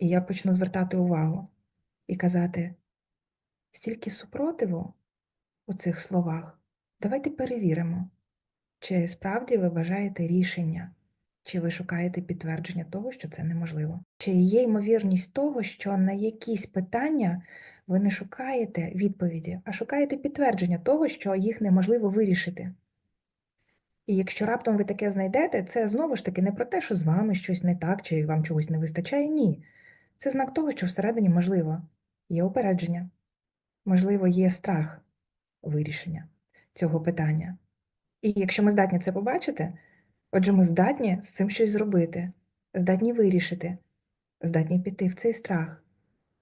І я почну звертати увагу і казати: стільки супротиву у цих словах. Давайте перевіримо, чи справді ви бажаєте рішення, чи ви шукаєте підтвердження того, що це неможливо. Чи є ймовірність того, що на якісь питання ви не шукаєте відповіді, а шукаєте підтвердження того, що їх неможливо вирішити. І якщо раптом ви таке знайдете, це знову ж таки не про те, що з вами щось не так, чи вам чогось не вистачає. Ні. Це знак того, що всередині можливо є упередження, можливо, є страх вирішення цього питання. І якщо ми здатні це побачити, отже, ми здатні з цим щось зробити, здатні вирішити, здатні піти в цей страх,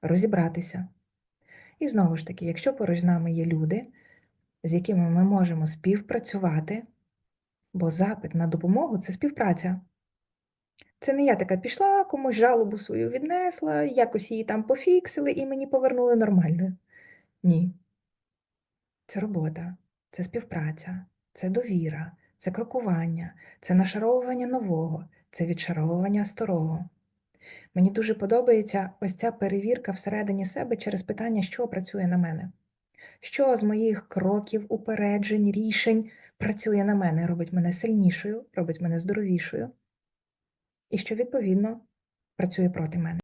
розібратися. І знову ж таки, якщо поруч з нами є люди, з якими ми можемо співпрацювати, бо запит на допомогу це співпраця. Це не я така пішла, комусь жалобу свою віднесла, якось її там пофіксили і мені повернули нормальною. Ні. Це робота, це співпраця, це довіра, це крокування, це нашаровування нового, це відшаровування старого. Мені дуже подобається ось ця перевірка всередині себе через питання, що працює на мене. Що з моїх кроків, упереджень, рішень працює на мене, робить мене сильнішою, робить мене здоровішою, і що, відповідно, працює проти мене.